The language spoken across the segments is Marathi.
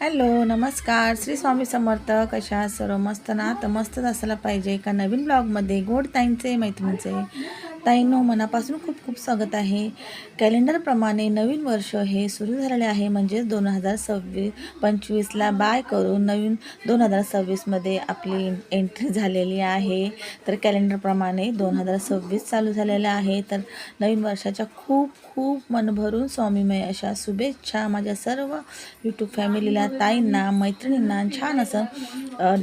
हॅलो नमस्कार. श्री स्वामी समर्थ. कशा सर्व मस्त ना? तर मस्तच असायला पाहिजे एका नवीन ब्लॉगमध्ये गोड ताईंचे मैत्रिणीचे. ताईंनो मनापासून खूप खूप स्वागत आहे. कॅलेंडरप्रमाणे नवीन वर्ष हे सुरू झालेले आहे. म्हणजेच दोन हजार सव्वीस पंचवीसला बाय करून नवीन दोन हजार सव्वीसमध्ये आपली एंट्री झालेली आहे. तर कॅलेंडरप्रमाणे दोन हजार सव्वीस चालू झालेलं आहे. तर नवीन वर्षाच्या खूप खूप मनभरून स्वामीमय अशा शुभेच्छा माझ्या सर्व यूट्यूब फॅमिलीला ताईंना मैत्रिणींना. छान असं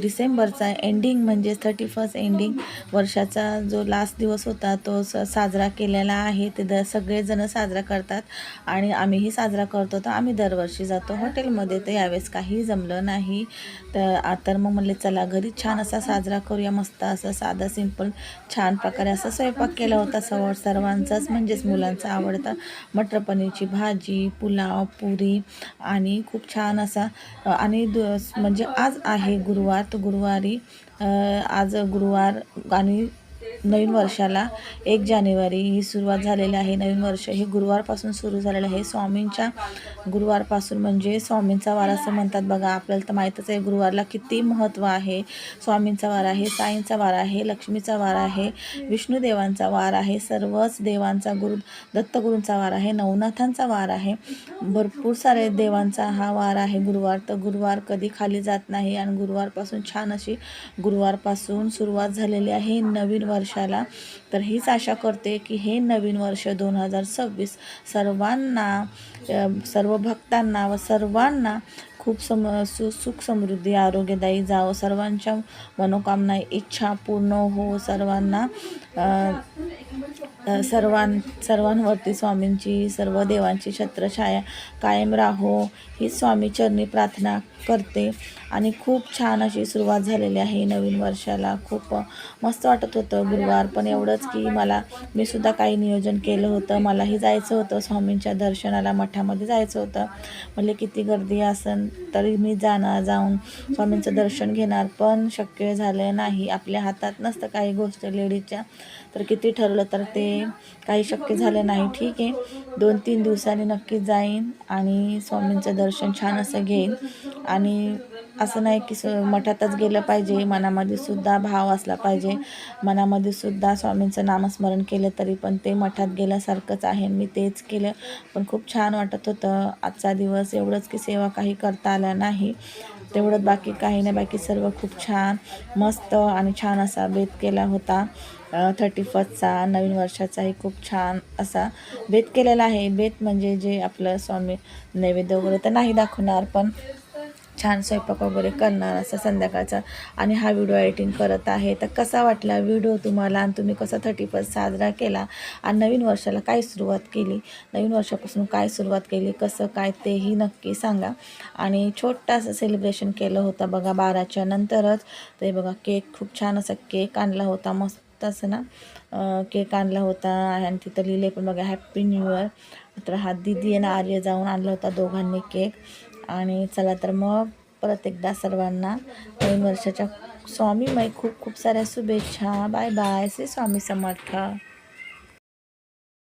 डिसेंबरचा एंडिंग म्हणजे थर्टी फर्स्ट एंडिंग वर्षाचा जो लास्ट दिवस होता तो स साजरा केलेला आहे. ते द सगळेजण साजरा करतात आणि आम्हीही साजरा करतो. तर आम्ही दरवर्षी जातो. हॉटेलमध्ये तर यावेळेस काही जमलं नाही. तर तर मग म्हणले चला घरी छान असा साजरा करूया मस्त असं साधा सिंपल छान प्रकारे असा स्वयंपाक केला होता सव सर्वांचाच म्हणजेच मुलांचा आवडता. मटर पनीरची भाजी पुलाव पुरी आणि खूप छान असा आणि दु म्हणजे आज आहे गुरुवार. तर गुरुवारी आज गुरुवार आणि नवीन वर्षाला एक जानेवारी ही सुरुवात झालेली आहे. नवीन वर्ष हे गुरुवारपासून सुरू झालेलं आहे. स्वामींच्या गुरुवारपासून म्हणजे स्वामींचा वार असं म्हणतात बघा. आपल्याला तर माहीतच आहे गुरुवारला किती महत्त्व आहे. स्वामींचा वार आहे साईंचा वार आहे लक्ष्मीचा वार आहे विष्णुदेवांचा वार आहे सर्वच देवांचा गुरु दत्तगुरूंचा वार आहे नवनाथांचा वार आहे. भरपूर सारे देवांचा हा वार आहे गुरुवार. तर गुरुवार कधी खाली जात नाही आणि गुरुवारपासून छान अशी गुरुवारपासून सुरुवात झालेली आहे. नवीन वर्ष वर्षाला. तर हीच आशा करते की हे नवीन वर्ष दोन हजार सव्वीस सर्वांना सर्व भक्तांना व सर्वांना खूप सम सु सुख समृद्धी आरोग्यदायी जावं. सर्वांच्या मनोकामना इच्छा पूर्ण हो. सर्वांना सर्वां सर्वांवरती स्वामींची सर्व देवांची छत्रछाया कायम राहो ही स्वामी चरणी प्रार्थना करते. आणि खूप छान अशी सुरुवात झालेली आहे नवीन वर्षाला. खूप मस्त वाटत होतं गुरुवार पण एवढंच की मला मी सुद्धा काही नियोजन केलं होतं. मलाही जायचं होतं स्वामींच्या दर्शनाला मठामध्ये जायचं होतं. म्हणजे किती गर्दी असन तरी मी जाणार जाऊन स्वामींचं दर्शन घेणार. पण शक्य झालं नाही. आपल्या हातात नसतं काही गोष्ट लेडीजच्या. तर किती ठरलं तर ते काही शक्य झालं नाही. ठीक आहे. दोन तीन दिवसांनी नक्कीच जाईन आणि स्वामींचं दर्शन छान असं घेईन. आणि असं नाही की स मठातच गेलं पाहिजे मनामध्ये सुद्धा भाव असला पाहिजे. मनामध्ये सुद्धा स्वामींचं नामस्मरण केलं तरी पण ते मठात गेल्यासारखंच आहे. मी तेच केलं. पण खूप छान वाटत होतं. आजचा दिवस एवढंच की सेवा काही करता आल्या नाही. तेवढंच बाकी काही नाही. बाकी सर्व खूप छान मस्त आणि छान असा बेत केला होता. थर्टी फर्स्टचा नवीन वर्षाचाही खूप छान असा बेत केलेला आहे. बेत म्हणजे जे आपलं स्वामी नैवेद्य वगैरे तर नाही दाखवणार पण छान स्वयंपाक वगैरे करणार असं संध्याकाळचा आणि हा व्हिडिओ एडिटिंग करत आहे. तर कसा वाटला व्हिडिओ तुम्हाला आणि तुम्ही कसा थर्टी फर्स्ट साजरा केला आणि नवीन वर्षाला काय सुरुवात केली? नवीन वर्षापासून काय सुरुवात केली? कसं काय तेही नक्की सांगा. आणि छोटासा सेलिब्रेशन केलं होतं बघा बाराच्या नंतरच. ते बघा केक खूप छान असा केक आणला होता मस्त असं ना केक आणला होता आणि तिथं लिहिले पण बघा हॅप्पी न्यू इयर तर हा दिदी आणि आर्य जाऊन आणला होता दोघांनी केक. आणि चला तर मग परत एकदा सर्वांना नवीन वर्षाच्या स्वामीमय खूप खूप साऱ्या शुभेच्छा. Bye bye. श्री स्वामी समर्थ.